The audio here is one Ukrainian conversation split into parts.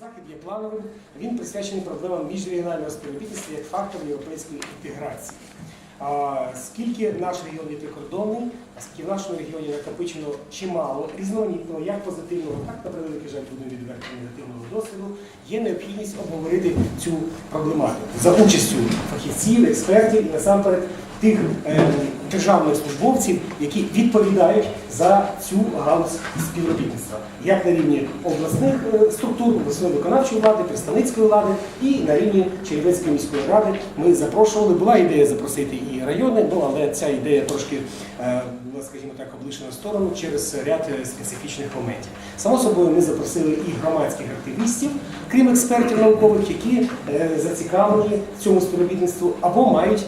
Захід є плановим, він присвячений проблемам міжрегіонального співробітництва як фактору європейської інтеграції. Скільки наш регіон є прикордонний, а скільки в нашому регіоні накопичено чимало різноманітного, як позитивного, так на превеликий жаль, будемо відверти негативного досвіду, є необхідність обговорити цю проблематику за участю фахівців, експертів і насамперед тих е, державних службовців, які відповідають за цю галузь співробітництва, як на рівні обласних е, структур, обласної виконавчої влади, представницької влади і на рівні Чернівецької міської ради. Ми запрошували. Була ідея запросити і райони, ну але ця ідея трошки е, була, скажімо так, облишена в сторону через ряд е, специфічних моментів. Само собою, ми запросили і громадських активістів, крім експертів наукових, які зацікавлені в цьому співробітництву або мають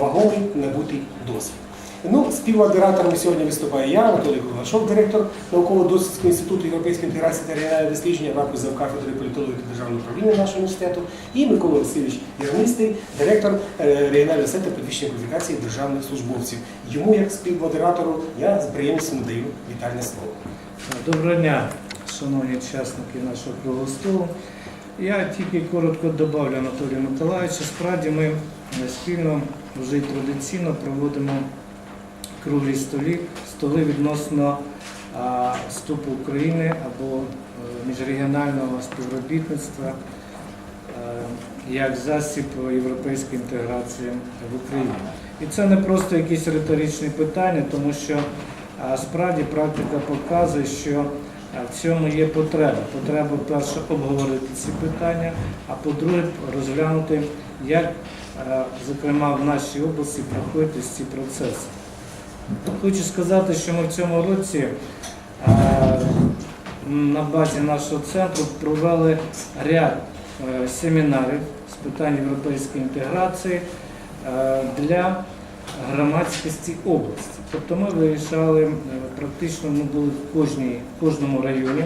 вагомий набутий досвід. Ну, співмодератором сьогодні виступає я, Анатолій Курмашов, директор науково-дослідського інституту європейської інтеграції та регіонального дослідження, також завкафедри політології та державного управління нашого університету, і Микола Васильович Ярнистий, директор е, регіонального центру підвищення кваліфікації державних службовців. Йому, як співмодератору, я з приємністю надаю вітальне слово. Доброго дня, шановні учасники нашого круглого столу. Я тільки коротко добавлю Анатолію Миколаївичу. Справді ми е, спільно вже традиційно проводимо круглі столі, столи відносно вступу України або е, міжрегіонального співробітництва е, як засіб європейської інтеграції в Україні. І це не просто якісь риторичні питання, тому що а, справді практика показує, що в цьому є потреба. Потреба перше обговорити ці питання, а по-друге, розглянути, як, е, зокрема, в нашій області проходять ці процеси. Хочу сказати, що ми в цьому році е, на базі нашого центру провели ряд е, семінарів з питань європейської інтеграції е, для громадськості області. Тобто ми виїжджали е, практично, ми були в кожній, в кожному районі.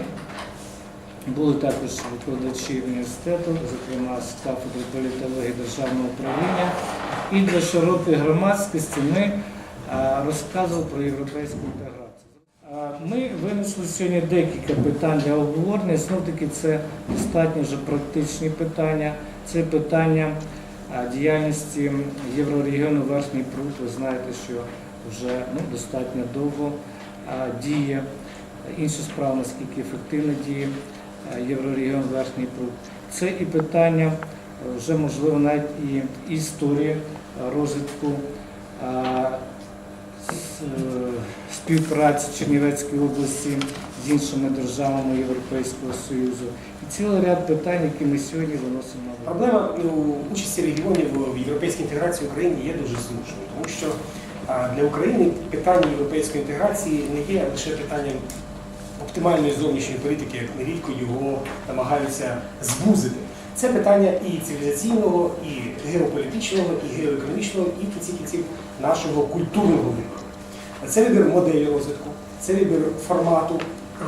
Були також викладачі університету, зокрема з кафедри політології державного управління. І для широкої громадськості ми е, розказували про європейську інтеграцію. Е, Ми винесли сьогодні декілька питань для обговорення. Знов таки це достатньо вже практичні питання. Це питання е, діяльності Єврорегіону Верхній Пруд. Ви знаєте, що вже ну, достатньо довго діє. Інша справа, наскільки ефективно діє Єврорегіон Верхній Пруд. Це і питання, вже можливо навіть і історії розвитку співпраці Чернівецької області з іншими державами Європейського Союзу. І цілий ряд питань, які ми сьогодні виносимо. Проблема ну, участі регіонів в європейській інтеграції України є дуже слушною, тому що для України питання європейської інтеграції не є лише питанням оптимальної зовнішньої політики, як нерідко його намагаються збузити. Це питання і цивілізаційного, і геополітичного, і геоекономічного, і в кінці кінців нашого культурного вибору. Це вибір моделі розвитку, це вибір формату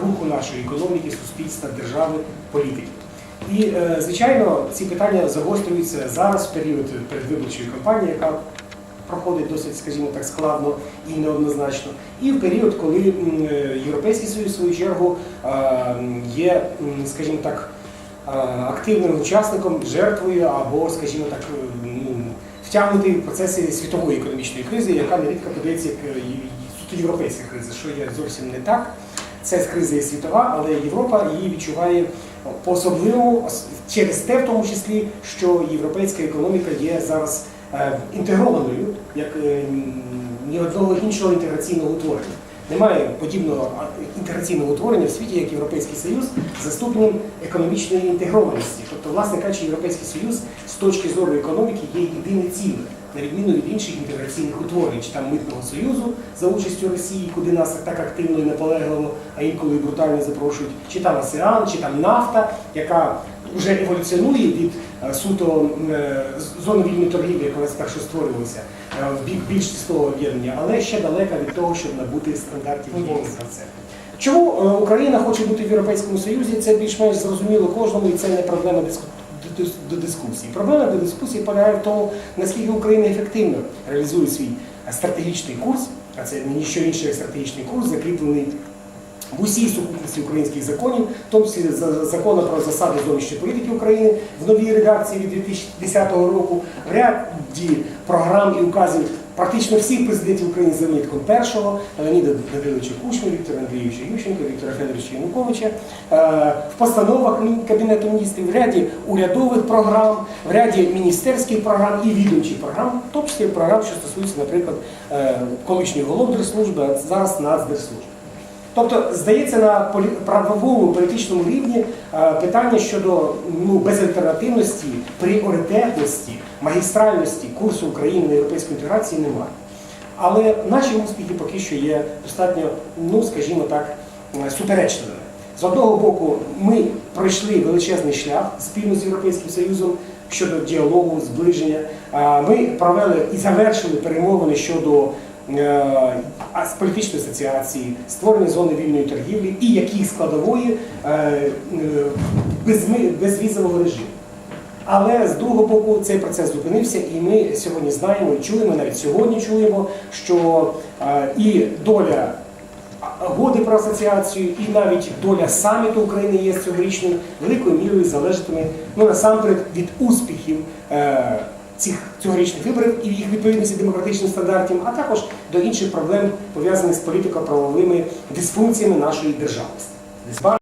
руху нашої економіки, суспільства, держави, політики. І, е, звичайно, ці питання загострюються зараз в період передвиборчої кампанії, яка проходить досить, скажімо так, складно і неоднозначно. І в період, коли Європейський Союз, в свою чергу, є, скажімо так, активним учасником, жертвою або, скажімо так, ну, втягнутий в процеси світової економічної кризи, яка нерідко подається як е, суто європейська криза, що є зовсім не так. Це криза є світова, але Європа її відчуває по-особливому через те, в тому числі, що європейська економіка є зараз е, інтегрованою, як е, ні одного іншого інтеграційного утворення. Немає подібного інтеграційного утворення в світі, як Європейський Союз, за ступенем економічної інтегрованості. Тобто, власне кажучи, Європейський Союз з точки зору економіки є єдине ціле, на відміну від інших інтеграційних утворень, чи там митного союзу за участю Росії, куди нас так активно і наполегливо, а інколи і брутально запрошують, чи там АСЕАН, чи там нафта, яка вже еволюціонує від е, суто е, зони вільної торгівлі, яка спершу створювалася, е, в бік більш тісного об'єднання, але ще далека від того, щоб набути стандартів це. Чому Україна хоче бути в Європейському Союзі, це більш-менш зрозуміло кожному, і це не проблема диску- до- дискусії. Проблема до дискусії полягає в тому, наскільки Україна ефективно реалізує свій стратегічний курс, а це не ніщо інше як стратегічний курс, закріплений в усій сукупності українських законів, в тому числі закону про засади зовнішньої політики України в новій редакції від 2010 року, в ряді програм і указів практично всіх президентів України за винятком першого Леоніда Давидовича Кучми, Віктора Андрійовича Ющенка, Віктора Федоровича Януковича, е, в постановах Кабінету міністрів, в ряді урядових програм, в ряді міністерських програм і відомчих програм, в тому числі програм, що стосуються, наприклад, колишньої колишньої головдержслужби, а зараз Нацдержслужби. Тобто, здається, на правовому політичному рівні е, питання щодо ну, безальтернативності, пріоритетності, магістральності курсу України на європейську інтеграцію немає. Але наші успіхи поки що є достатньо, ну скажімо так, е, суперечливими. З одного боку, ми пройшли величезний шлях спільно з Європейським Союзом щодо діалогу, зближення. Ми провели і завершили перемовини щодо е, політичної асоціації, створення зони вільної торгівлі і яких складової е, е, безвізового режиму. Але з другого боку цей процес зупинився, і ми сьогодні знаємо і чуємо, навіть сьогодні чуємо, що е, і доля угоди про асоціацію, і навіть доля саміту України є цьогорічною великою мірою залежатиме ну, насамперед від успіхів е, цих цьогорічних виборів і їх відповідності демократичним стандартам, а також до інших проблем пов'язаних з політико-правовими дисфункціями нашої державності.